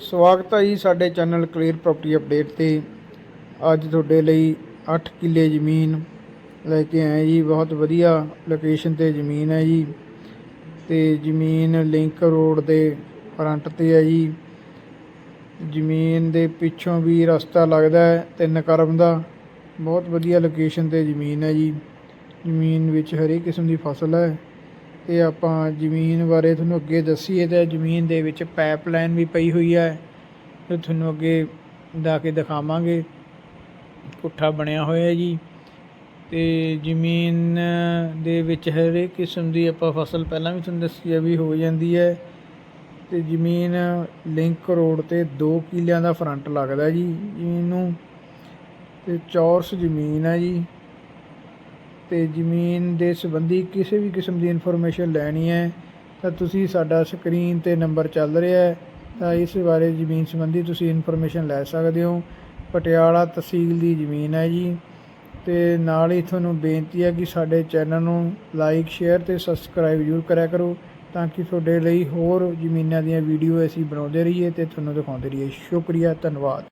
ਸਵਾਗਤ ਹੈ ਜੀ ਸਾਡੇ ਚੈਨਲ ਕਲੀਅਰ ਪ੍ਰਾਪਰਟੀ ਅਪਡੇਟ ਤੇ। ਅੱਜ ਤੁਹਾਡੇ ਲਈ 8 ਕਿੱਲੇ ਜ਼ਮੀਨ ਲੈ ਕੇ ਆਏ ਜੀ। ਬਹੁਤ ਵਧੀਆ ਲੋਕੇਸ਼ਨ ਤੇ ਜ਼ਮੀਨ ਹੈ ਜੀ। ਤੇ ਜ਼ਮੀਨ ਲਿੰਕ ਰੋਡ ਦੇ ਫਰੰਟ ਤੇ ਹੈ ਜੀ। ਜ਼ਮੀਨ ਦੇ ਪਿੱਛੋਂ ਵੀ ਰਸਤਾ ਲੱਗਦਾ ਹੈ, ਤਿੰਨ ਕਰਮ ਦਾ। ਬਹੁਤ ਵਧੀਆ ਲੋਕੇਸ਼ਨ ਤੇ ਜ਼ਮੀਨ ਹੈ ਜੀ। ਜ਼ਮੀਨ ਵਿੱਚ ਹਰੇਕ ਕਿਸਮ ਦੀ ਫਸਲ ਹੈ। ਤੇ ਆਪਾਂ ਜ਼ਮੀਨ ਬਾਰੇ ਤੁਹਾਨੂੰ ਅੱਗੇ ਦੱਸੀਏ ਤਾਂ ਜ਼ਮੀਨ ਦੇ ਵਿੱਚ ਪਾਈਪਲਾਈਨ ਵੀ ਪਈ ਹੋਈ ਹੈ। ਤੇ ਤੁਹਾਨੂੰ ਅੱਗੇ ਜਾ ਕੇ ਦਿਖਾਵਾਂਗੇ। ਪੁੱਠਾ ਬਣਿਆ ਹੋਇਆ ਹੈ ਜੀ। ਤੇ ਜ਼ਮੀਨ ਦੇ ਵਿੱਚ ਹਰੇਕ ਕਿਸਮ ਦੀ ਆਪਾਂ ਫਸਲ ਪਹਿਲਾਂ ਵੀ ਤੁਹਾਨੂੰ ਦੱਸੀ ਹੈ ਵੀ ਹੋ ਜਾਂਦੀ ਹੈ। ਤੇ ਜ਼ਮੀਨ ਲਿੰਕ ਰੋਡ ਤੇ 2 ਕਿਲਿਆਂ ਦਾ ਫਰੰਟ ਲੱਗਦਾ ਜੀ ਜ਼ਮੀਨ ਨੂੰ ਤੇ ਚੌਰਸ ਜ਼ਮੀਨ ਹੈ ਜੀ। ਅਤੇ ਜ਼ਮੀਨ ਦੇ ਸੰਬੰਧੀ ਕਿਸੇ ਵੀ ਕਿਸਮ ਦੀ ਇਨਫੋਰਮੇਸ਼ਨ ਲੈਣੀ ਹੈ, ਤਾਂ ਤੁਸੀਂ ਸਾਡਾ ਸਕਰੀਨ ਤੇ ਨੰਬਰ ਚੱਲ ਰਿਹਾ ਹੈ, ਤਾਂ ਇਸ ਬਾਰੇ ਜ਼ਮੀਨ ਸੰਬੰਧੀ ਤੁਸੀਂ ਇਨਫੋਰਮੇਸ਼ਨ ਲੈ ਸਕਦੇ ਹੋ। ਪਟਿਆਲਾ ਤਹਿਸੀਲ ਦੀ ਜ਼ਮੀਨ ਹੈ ਜੀ। ਤੇ ਨਾਲ ਹੀ ਤੁਹਾਨੂੰ ਬੇਨਤੀ ਹੈ ਕਿ ਸਾਡੇ ਚੈਨਲ ਨੂੰ ਲਾਈਕ ਸ਼ੇਅਰ ਤੇ ਸਬਸਕ੍ਰਾਈਬ ਜ਼ਰੂਰ ਕਰਿਆ ਕਰੋ, ਤਾਂ ਕਿ ਤੁਹਾਡੇ ਲਈ ਹੋਰ ਜ਼ਮੀਨਾਂ ਦੀਆਂ ਵੀਡੀਓ ਅਸੀਂ ਬਣਾਉਂਦੇ ਰਹੀਏ ਤੇ ਤੁਹਾਨੂੰ ਦਿਖਾਉਂਦੇ ਰਹੀਏ। ਸ਼ੁਕਰੀਆ, ਧੰਨਵਾਦ।